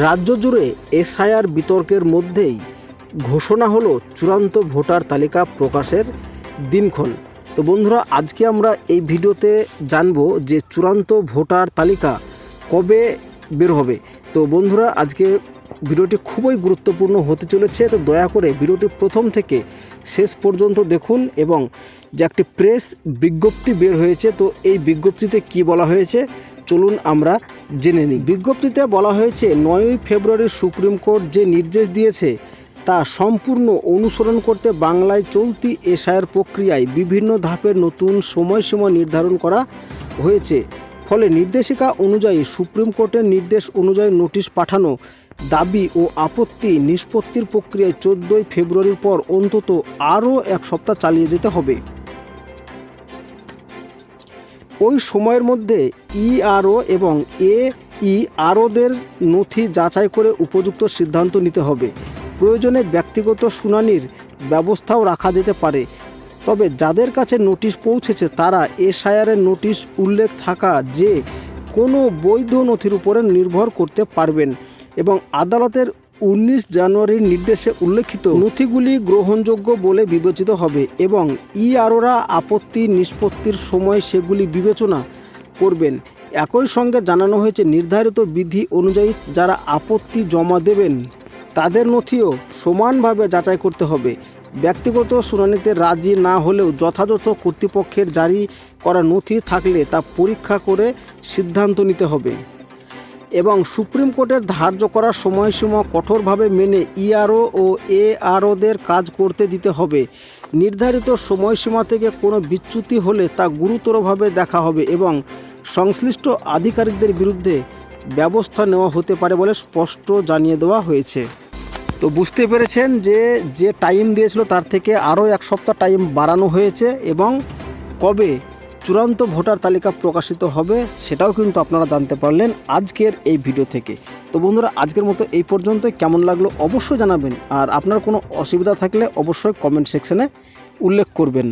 রাজ্য জুড়ে এসআইআর বিতর্কের মধ্যেই ঘোষণা হলো চূড়ান্ত ভোটার তালিকা প্রকাশের দিনক্ষণ। তো বন্ধুরা, আজকে আমরা এই ভিডিওতে জানব যে চূড়ান্ত ভোটার তালিকা কবে বের হবে। তো বন্ধুরা, আজকে ভিডিওটি খুবই গুরুত্বপূর্ণ হতে চলেছে। তো দয়া করে ভিডিওটি প্রথম থেকে শেষ পর্যন্ত দেখুন এবং যে একটি প্রেস বিজ্ঞপ্তি বের হয়েছে, তো এই বিজ্ঞপ্তিতে কি বলা হয়েছে চলুন আমরা জেনে নিই। বিজ্ঞপ্তিতে বলা হয়েছে, নয়ই ফেব্রুয়ারি সুপ্রিম কোর্ট যে নির্দেশ দিয়েছে তা সম্পূর্ণ অনুসরণ করতে বাংলায় চলতি এসআইয়ের প্রক্রিয়ায় বিভিন্ন ধাপের নতুন সময়সীমা নির্ধারণ করা হয়েছে। ফলে নির্দেশিকা অনুযায়ী সুপ্রিম কোর্টের নির্দেশ অনুযায়ী নোটিশ পাঠানো, দাবি ও আপত্তি নিষ্পত্তির প্রক্রিয়ায় চোদ্দোই ফেব্রুয়ারির পর অন্তত আরও এক সপ্তাহ চালিয়ে যেতে হবে। ওই সময়ের মধ্যে ইআরও এবং এ ইআরওদের নথি যাচাই করে উপযুক্ত সিদ্ধান্ত নিতে হবে। প্রয়োজনে ব্যক্তিগত শুনানির ব্যবস্থাও রাখা যেতে পারে। তবে যাদের কাছে নোটিশ পৌঁছেছে, তারা এসআইআরের নোটিশ উল্লেখ থাকা যে কোনো বৈধ নথির উপরে নির্ভর করতে পারবেন এবং আদালতের উনিশ জানুয়ারির নির্দেশে উল্লেখিত নথিগুলি গ্রহণযোগ্য বলে বিবেচিত হবে এবং ইআরওরা আপত্তি নিষ্পত্তির সময় সেগুলি বিবেচনা করবেন। একই সঙ্গে জানানো হয়েছে, নির্ধারিত বিধি অনুযায়ী যারা আপত্তি জমা দেবেন, তাদের নথিও সমানভাবে যাচাই করতে হবে। ব্যক্তিগত শুনানিতে রাজি না হলেও যথাযথ কর্তৃপক্ষের জারি করা নথি থাকলে তা পরীক্ষা করে সিদ্ধান্ত নিতে হবে। এবং সুপ্রিম কোর্টের ধার্য করা সময়সীমা কঠোরভাবে মেনে ইআরও ও এআরওদের কাজ করতে দিতে হবে। নির্ধারিত সময়সীমা থেকে কোনো বিচ্যুতি হলে তা গুরুতরভাবে দেখা হবে এবং সংশ্লিষ্ট আধিকারিকদের বিরুদ্ধে ব্যবস্থা নেওয়া হতে পারে বলে স্পষ্ট জানিয়ে দেওয়া হয়েছে। তো বুঝতে পেরেছেন যে যে টাইম দিয়েছিল তার থেকে আরও এক সপ্তাহ টাইম বাড়ানো হয়েছে এবং কবে চূড়ান্ত ভোটার তালিকা প্রকাশিত হবে, সেটাও কিন্তু আপনারা জানতে পারলেন আজকের এই ভিডিও থেকে। তো বন্ধুরা, আজকের মতো এই পর্যন্ত কেমন লাগল অবশ্যই জানাবেন। আর আপনার কোনো অসুবিধা থাকলে অবশ্যই কমেন্ট সেকশানে উল্লেখ করবেন।